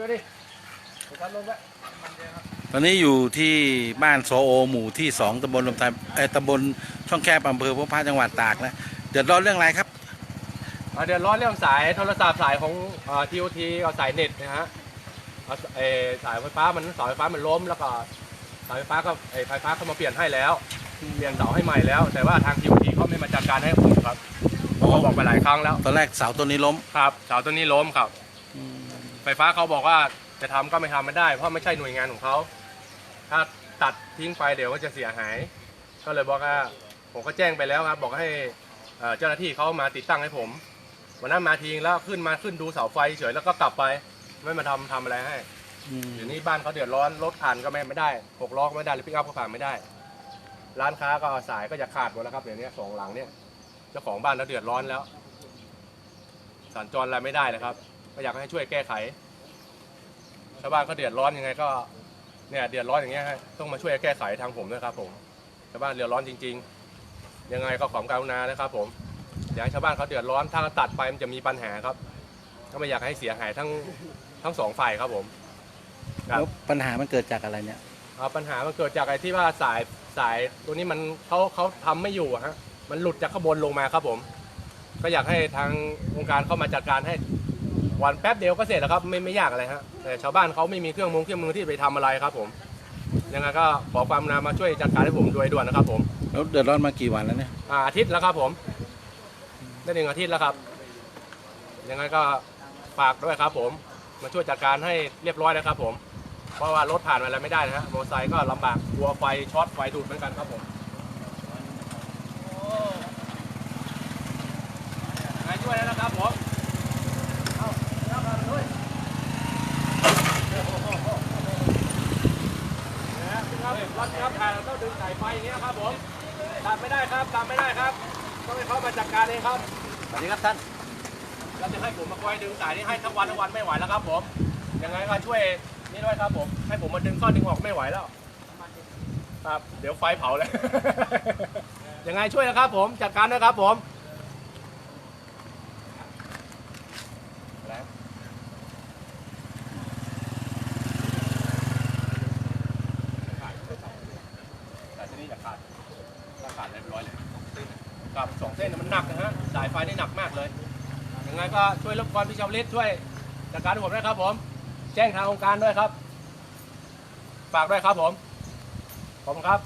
ดูดิโฟกัสลงไว้ตอนนี้อยู่ที่บ้านโซโอหมู่ที่สองตำบลลมไทยเอ่อตำบลช่องแคบอำเภอพบพระจังหวัดตากนะเดือดร้อนเรื่องอะไรครับอ่าเดือดร้อนเรื่องสายโทรศัพท์สายของทีโอทีเอาสายเน็ตนะฮะเอาเอ่อสายไฟฟ้ามันเสาไฟฟ้ามันล้มแล้วก็สายไฟฟ้าก็ไอ้ไฟฟ้าเขามาเปลี่ยนให้แล้วเปลี่ยนเสาให้ใหม่แล้ว แต่ว่าทางทีโอทีเขาไม่มาจัดการให้ผมครับผมก็บอกไปหลายครั้งแล้วตอนแรกเสาต้นนี้ล้มครับเสาตัวนี้ล้มครับ ไฟฟ้าเขาบอกว่าจะทำก็ไม่ทำไม่ได้ เพราะไม่ใช่หน่วยงานของเขาถ้าตัดทิ้งไปเดี๋ยวก็จะเสียหาย ก็เลยบอกว่าผมก็แจ้งไปแล้วครับ บอกให้เอ่อเจ้าหน้าที่เขามาติดตั้งให้ผมวันนั้นมาทีงแล้วขึ้นมาขึ้นดูเสาไฟเฉยแล้วก็กลับไปไม่มาทำทำอะไรให้เดี๋ยวนี้บ้านเขาเดือดร้อนรถผ่านก็ไม่ไม่ได้หกล้อก็ไม่ได้หรือปิกอัพก็ผ่านไม่ได้ ร้านค้าก็สายก็จะขาดหมดแล้วครับเดี๋ยวนี้สองหลังเนี่ยเจ้าของบ้านเขาเดือดร้อนแล้วสัญจรอะไรไม่ได้นะครับ ก็อยากให้ช่วยแก้ไข ชาวบ้านเขาเดือดร้อนยังไงก็เนี่ยเดือดร้อนอย่างเงี้ยฮะต้องมาช่วยแก้ไขทางผมด้วยครับผมชาวบ้านเดือดร้อนจริง ๆ ยังไงก็ขอความกรุณานะครับ ผมอยากให้ชาวบ้านเขาเดือดร้อนถ้าตัดไปมันจะมีปัญหาครับก็ไม่อยากให้เสียหายทั้งทั้งสองฝ่ายครับผมครับแล้วปัญหามันเกิดจากอะไรเนี่ยอ่าปัญหามันเกิดจากไอ้ที่ว่าสายสายตัวนี้มันเขาเขาทำไม่อยู่อะฮะมันหลุดจากข้างบนลงมาครับผม ก็อยากให้ทางองค์การเข้ามาจัดการให้ วันแป๊บเดียวก็เสร็จแล้วครับไม่ไม่ยากอะไรฮะแต่ชาวบ้านเขาไม่มีเครื่องมือเครื่องมือที่ไปทำอะไรครับผมยังไงก็ขอความกรุณามาช่วยจัดการให้ผมโดยด่วนนะครับผมแล้วเดือดร้อนมากี่วันแล้วเนี่ยอ่าอาทิตย์แล้วครับผมได้หนึ่งอาทิตย์แล้วครับยังไงก็ฝากด้วยครับ ผมมาช่วยจัดการให้เรียบร้อยนะครับ ผม เพราะว่ารถผ่านอะไรไม่ได้นะฮะมอเตอร์ไซค์ก็ลำบากกลัวไฟช็อตไฟดูดเหมือนกันครับผมมาช่วยแล้วนะครับผมเอาเอามาเลยนะครับรถครับผ่านเราต้องดึงสาย ไฟอย่างเงี้ยครับผมตัดไม่ได้ครับตัดไม่ได้ครับต้องให้เขามาจัดการเองครับสวัสดีครับท่านแล้วจะให้ผมมาคอยดึงสายนี้ให้ทั้งวันทั้งวันไม่ไหวแล้วครับผมยังไงก็ช่วยนี่ด้วยครับผมให้ผมมาดึงข้อดึงออกไม่ไหวแล้วครับเดี๋ยวไฟเผาเลยยังไงช่วยนะครับผมจัดการด้วยครับผมแล้วแต่ที่นี่จะขาดถ้าขาดเรียบร้อยเลย ครับสองเส้นมันหนักนะฮะสายไฟนี่หนักมากเลยยังไงก็ช่วยรบกวนพี่ชาวลิศช่วยจัดการให้ผมด้วยครับผม แจ้งทางองค์การด้วยครับ ฝากด้วยครับผมขอบคุณครับ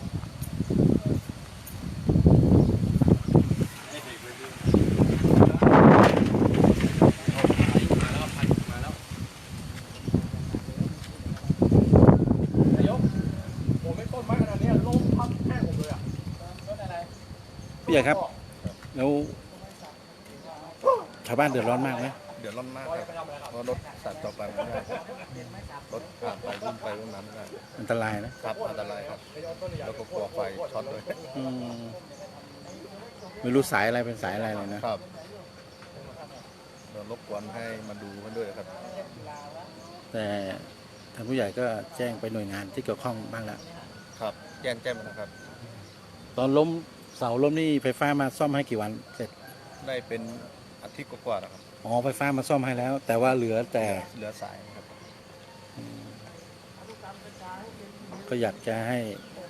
นายกผมไม่ต้นไม้ขนาดนี้ลมพัดแห้งผมเลยอะต้นอะไรพี่ใหญ่ครับ แล้วชาวบ้านเดือดร้อนมากไหมเดือดร้อนมากปล่อยครับไปทำอะไรครับเพราะรถสัญจรไปไม่ได้รถผ่านไปวิ่งไปวิ่งมาไม่ได้อันตรายนะครับอันตรายครับแล้วก็กลัวไฟช็อตด้วยอืมไม่รู้สายอะไรเป็นสายอะไรเลยนะครับ เรารบกวนให้มาดูกันด้วยครับ แต่ทางผู้ใหญ่ก็แจ้งไปหน่วยงานที่เกี่ยวข้องบ้างแล้วครับ แจ้งแจ้งมานะครับ ตอนล้ม เสาล้มนี่ไฟฟ้ามาซ่อมให้กี่วันเสร็จ ได้เป็นอาทิตย์กว่าๆนะครับ อ๋อไฟฟ้ามาซ่อมให้แล้ว แต่ว่าเหลือแต่เหลือสายนะครับ ก็อยากจะให้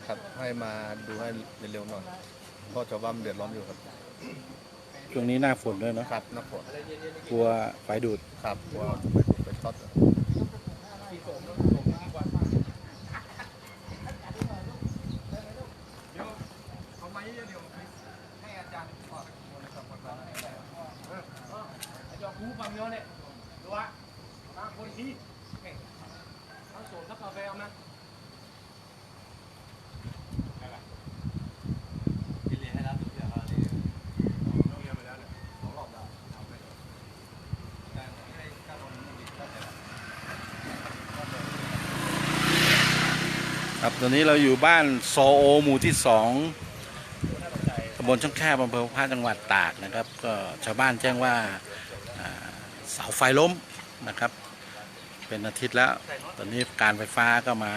ครับให้มาดูให้เร็วๆหน่อยเพราะชาวบ้านเดือดร้อนอยู่ครับช่วงนี้หน้าฝนด้วยเนาะครับนักฝนกลัวไฟดูดครับกลัวไปช็อต เอาไม้เดียวให้อาจารย์ขอไอ้จอคูฟังเยอะเนี่ยดูวะมาคนที่ทั้งโสดทั้งกาแฟเอานะกินเลยให้รับเดี๋ยวเขาเนี่ยเราเรียนไปแล้วเนี่ยสองรอบแล้วเอาไปการให้การลงมือดีก็จะ ครับตอนนี้เราอยู่บ้านโซโอหมู่ที่สองตำบลช่องแคบอำเภอพระจังหวัดตากนะครับ ก็ชาวบ้านแจ้งว่าเสาไฟล้มนะครับ เป็นอาทิตย์แล้ว ตอนนี้การไฟฟ้าก็มา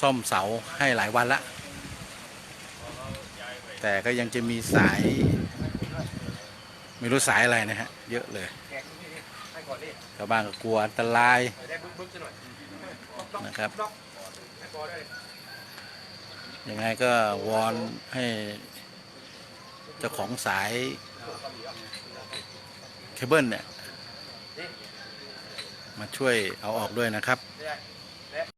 ซ่อมเสาให้หลายวันละ แต่ก็ยังจะมีสาย ไม่รู้สายอะไรนะฮะ เยอะเลยชาวบ้านก็กลัวอันตรายนะครับ ยังไงก็วอนให้เจ้าของสายเคเบิลเนี่ย มาช่วยเอาออกด้วยนะครับ